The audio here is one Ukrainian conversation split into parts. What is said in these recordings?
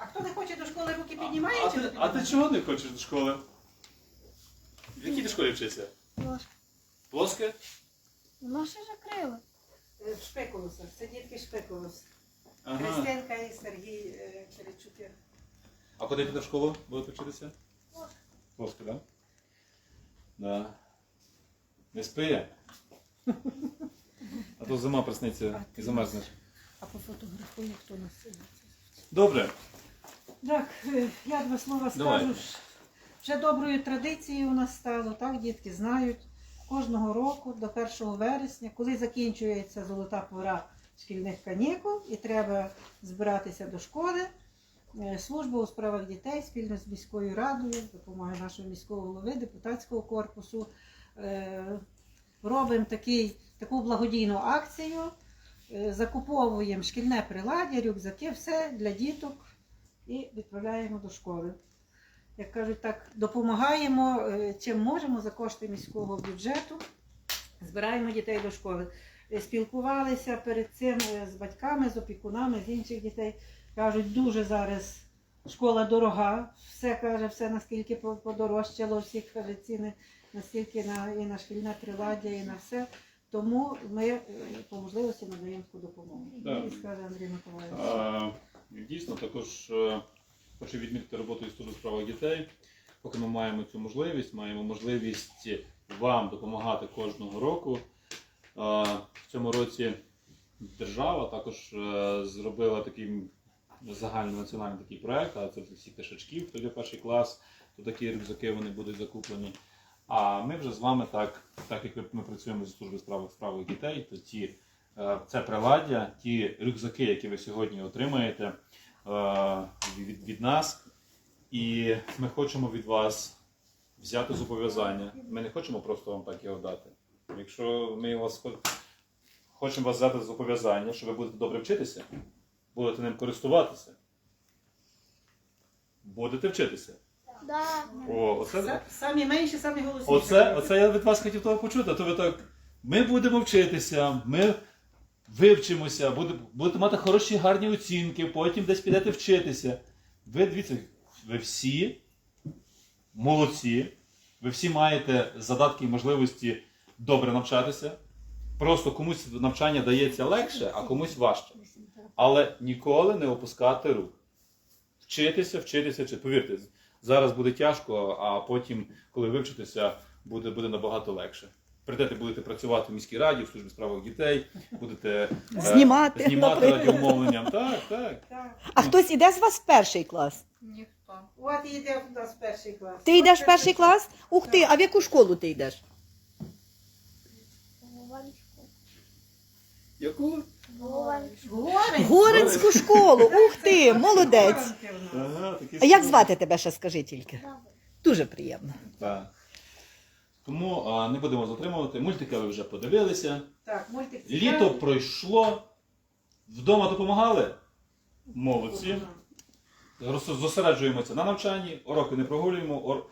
А хто не хоче до школи, руки піднімає А чи не ти, а ти піднімає? чого не хочеш до школи? В якій ти школі вчишся? Ложка. Плоске? Воно ще закрило. Е, В Шпекулусах, це дітки Шпекулус. Ага. Христинка і Сергій е, Перечуки. А куди піде в школу будете вчитися? Плоске, так? Да? Не спи. А то зима присниться і замерзнеш. А пофотографує, хто нас сидить. Добре. Так, е, я два слова скажу. Вже доброю традицією у нас стало, так, дітки знають. Кожного року до 1 вересня, коли закінчується золота пора шкільних канікул і треба збиратися до школи, е, служба у справах дітей спільно з міською радою, з нашого міського голови, депутатського корпусу, е, робимо такий, таку благодійну акцію. Закуповуємо шкільне приладдя, рюкзаки, все для діток і відправляємо до школи. Як кажуть, так допомагаємо е, чим можемо за кошти міського бюджету, збираємо дітей до школи. Е, Спілкувалися перед цим е, з батьками, з опікунами, з інших дітей. Кажуть, дуже зараз школа дорога, все каже, все наскільки подорожчало, всі каже, ціни настільки на, і на шкільне приладдя, і на все. Тому ми по можливості надаємо таку допомогу. Да. І скаже Андрій Миколаївич. Дійсно, також е, хочу відмітити роботу із служби у справах дітей. Поки ми маємо цю можливість, маємо можливість вам допомагати кожного року. В цьому році держава також е, зробила такий загальнонаціональний такий проект, а це для всіх тишачків, хто йде перший клас, то такі рюкзаки вони будуть закуплені. А ми вже з вами так, так як ми працюємо зі служби справах справах дітей, то ті Е, це приладдя, ті рюкзаки, які ви сьогодні отримаєте е, від, від нас. І ми хочемо від вас взяти зобов'язання. Ми не хочемо просто вам так його дати. Якщо ми вас хочемо вас взяти зобов'язання, що ви будете добре вчитися, будете ним користуватися. Будете вчитися. Да. О, оце, Самі менші, самі голосніші. Оце, оце я від вас хотів того почути. То ви так. Ми будемо вчитися, ми вивчимося, будете мати хороші гарні оцінки, потім десь підете вчитися. Ви дивіться, ви всі молодці, ви всі маєте задатки і можливості добре навчатися. Просто комусь навчання дається легше, а комусь важче. Але ніколи не опускати рук. Вчитися, вчитися, вчитися. Повірте, зараз буде тяжко, а потім, коли вивчитеся, буде, буде набагато легше. Прийдете, будете працювати в міській раді, в службі справах дітей, будете е, Знімати, знімати наприклад. радіомовленням. Так, так. Так. А хтось іде з вас в перший клас? Ніхто. От йде в нас перший клас. Ти йдеш в перший клас? Ух ти, а в яку школу ти йдеш? Яку? Говорить. Горинську школу. Ух ти, молодець. В. Ага, такі А як звати тебе ще скажи тільки? Дуже приємно. Так. Тому а, не будемо затримувати. Мультики ви вже подивилися. Так, мультик Літо цікавий. пройшло. Вдома допомагали? Молодці. Рос- Зосереджуємося на навчанні, уроки не прогулюємо, ор-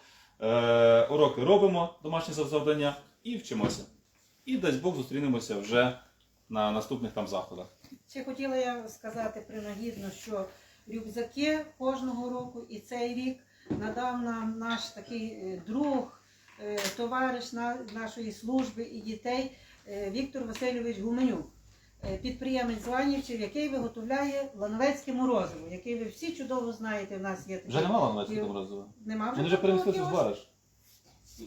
е, уроки робимо, домашні зав- завдання і вчимося. І дасть Бог зустрінемося вже на наступних там заходах. Ще хотіла я сказати принагідно, що рюкзаки кожного року і цей рік надав нам наш такий е, друг, товариш на- нашої служби і дітей е, Віктор Васильович Гуменюк. е, Підприємець з який виготовляє лановецьке морозиво, який ви всі чудово знаєте. У нас є таке. Вже немає лановецького морозива. разу. Нема Він вже перенеслися з вариш. Бариш.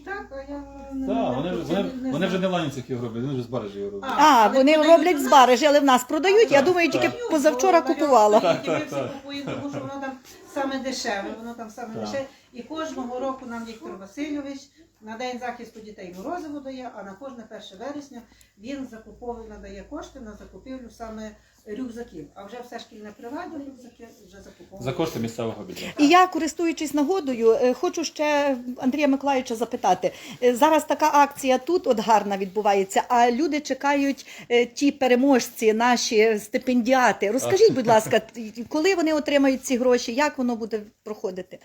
Так, а я не- Так, вони, не- вони, вони вже не ланівцях його роблять, вони вже з Барижі його роблять. А, А, але вони продають роблять у з нас. барижі, але в нас продають. Я Так, думаю, тільки так. позавчора купувала. Ми Так, так. тому що воно там саме дешеве, воно там саме Так. дешеве. І кожного року нам Віктор Васильович на День захисту дітей морозиво дає, а на кожне 1 вересня він закуповує, надає кошти на закупівлю саме рюкзаків. А вже все шкільне приладдя рюкзаки вже закуповують. За кошти місцевого бюджету. І я, користуючись нагодою, е, хочу ще Андрія Миколаївича запитати. Е, Зараз така акція тут от гарна відбувається, а люди чекають е, ті переможці, наші стипендіати. Розкажіть, будь ласка, т- коли вони отримають ці гроші, як воно буде проходити?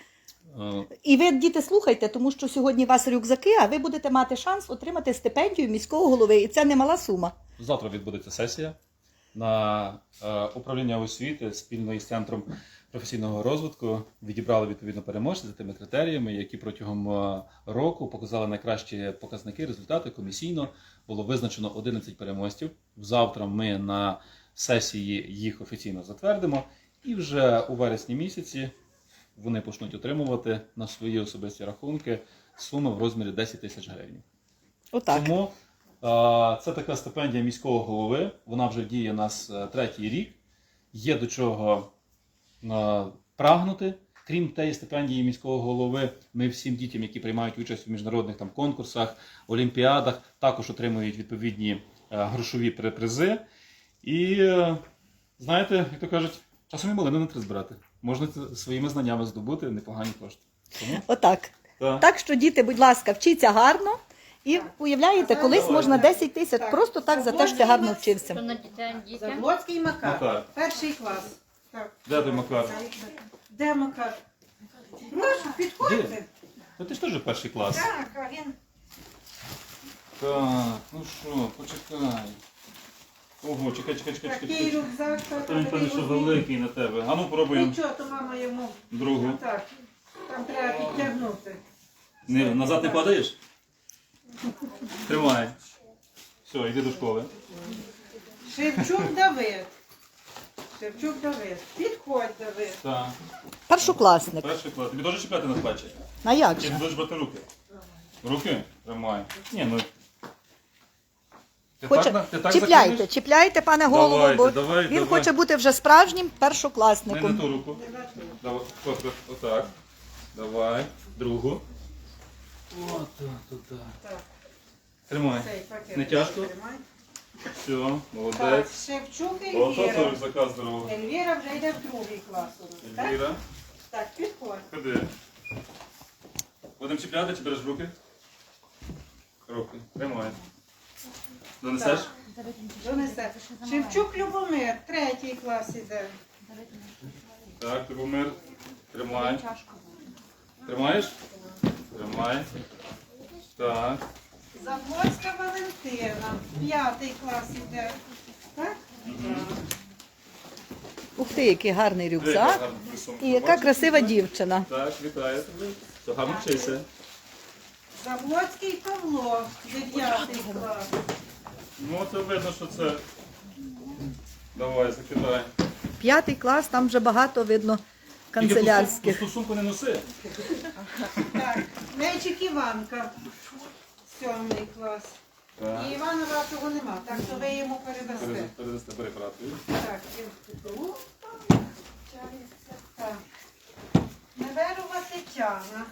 Е, І ви, діти, слухайте, тому що сьогодні у вас рюкзаки, а ви будете мати шанс отримати стипендію міського голови, і це немала сума. Завтра відбудеться сесія. На е, управління освіти спільно із центром професійного розвитку відібрали відповідно переможців за тими критеріями, які протягом е, року показали найкращі показники, результати комісійно. Було визначено 11 переможців. Завтра ми на сесії їх офіційно затвердимо, і вже у вересні місяці вони почнуть отримувати на свої особисті рахунки суми в розмірі 10 тисяч гривень. Отак. Тому це така стипендія міського голови. Вона вже діє нас е, третій рік. Є до чого е, прагнути. Крім тієї стипендії міського голови, ми всім дітям, які приймають участь у міжнародних там конкурсах, олімпіадах, також отримують відповідні е, грошові при- призи. І знаєте, як то кажуть, часом і малину не треба збирати. Можна це своїми знаннями здобути непогані кошти. Тому Отак. так. Так що, діти, будь ласка, вчіться гарно. І уявляєте, колись можна 10 тисяч Так. просто так за те, що ти гарно вчився. Заблоцький Макар. Макар. Перший клас. Так. Де ти, Макар? Де Макар? Прошу, підходьте. Ну ти ж теж перший клас. Так, а він Так, ну що, почекай. Ого, чекай, чекай, чекай, чекай. такий чекай. рюкзак. так, Та він певно, що великий на тебе. А ну пробуємо Нічого, то мама йому. другу. Так. Там треба підтягнути. Не, назад не падаєш? Тримай. Все, йди до школи. Шевчук Давид. Шевчук Давид. Підходь, Давид. Так, Першокласник. перший клас. Тобі теж чіпляти на плечі? А як Чи же? ти будеш брати руки? Руки? Тримай. Ні, ну. Ти Хоче... так, на- ти так Чіпляйте, закинеш? чіпляйте, пане голову, Давайте, бо давай, він давай. хоче бути вже справжнім Не першокласником. на ту руку. Давай, от, от, отак. Давай. Другу. Отак, отак. Так, Тримай. цей пакет. Не тяжко? тримай. Все, Так, молодець. Шевчук Ото це Ельвіра. рюкзака. Ельвіра вже йде в другий клас. у нас, Так, Ельвіра, так підходь. ходи. Будемо чіпляти чи береш в руки? Руки. Тримай. Донесеш? Донесе. Шевчук Любомир, третій клас іде. Так, Любомир. Тримай. Тримаєш? Тримай. Так. Заблоцька Валентина, п'ятий клас іде. Так? Ух ти, який гарний рюкзак. І яка красива дівчина. Так, вітаю тебе. Все, гарно вчися. Заблоцький Павло, дев'ятий клас. Ну, це видно, що це. Давай, закидай. П'ятий клас, там вже багато видно канцелярських. Тільки пусту сумку не носи. Так, Іванка, сьомий клас. Так. І Івана вашого нема, так що ви йому передасте. Передасте, братові. Так, він тут. Так. Неверова Тетяна.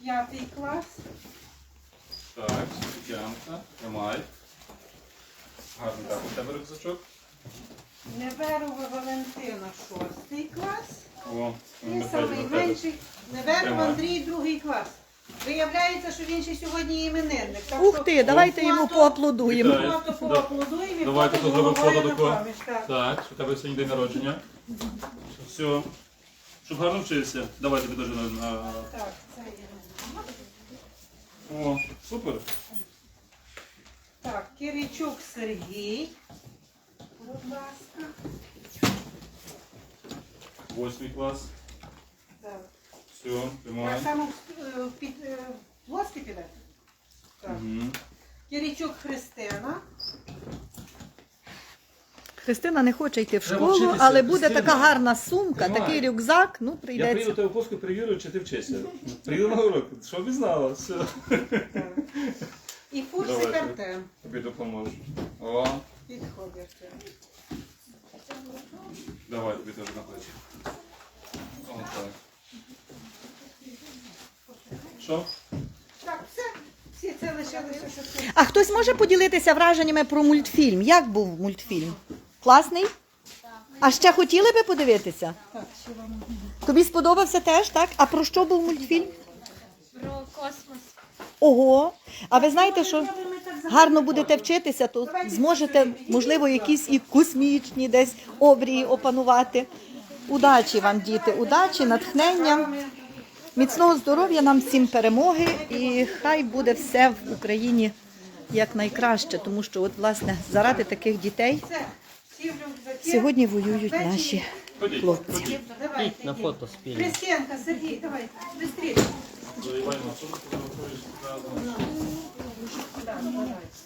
П'ятий клас. Так, Тетянка, тримай. Гарний так, у тебе рюкзачок. Неверова Валентина, шостий клас. О, І Михайло, самий менший Неверов Андрій, другий клас. Виявляється, що він ще сьогодні іменинник. Так Ух що ти, давайте йому поаплодуємо. Вітаю. Поаплодуємо і Давайте тут зробимо головою фото тако. на пам'ять, так. Так, що у тебе сьогодні день народження. Все. Щоб гарно вчитися. Давай тобі теж на. на- Так, це є. О, супер. Так, Киричук Сергій. Будь ласка. Восьмий клас. Так. Все, Так тримай. само е, під е, плоский піде. Так. Угу. Киричук Христина. Христина не хоче йти в Треба школу, вчитися, але буде Христина. така гарна сумка, Тримай. такий рюкзак, ну Я прийдеться. приїду тебе в пуску перевірю, чи ти вчишся. Приїду на урок, що б знала, все. Так. І Фурсик Давайте. Артем. Тобі допоможу. О, Підходь Артем. Давай тобі теж на плечі. О, так. Що? Так, все. Всі це лишилося, що це. А хтось може поділитися враженнями про мультфільм? Як був мультфільм? Класний? А ще хотіли би подивитися? Так, що вам? Тобі сподобався теж, так? А про що був мультфільм? Про космос. Ого! А ви знаєте, що гарно будете вчитися, то зможете, можливо, якісь і космічні десь обрії опанувати. Удачі вам, діти, удачі, натхнення, міцного здоров'я нам всім перемоги, і хай буде все в Україні як найкраще, тому що от власне заради таких дітей сьогодні воюють наші хлопці. ходіть. На фото спільно. Христинка, Сергій, давайте, швидше. Да, нажать.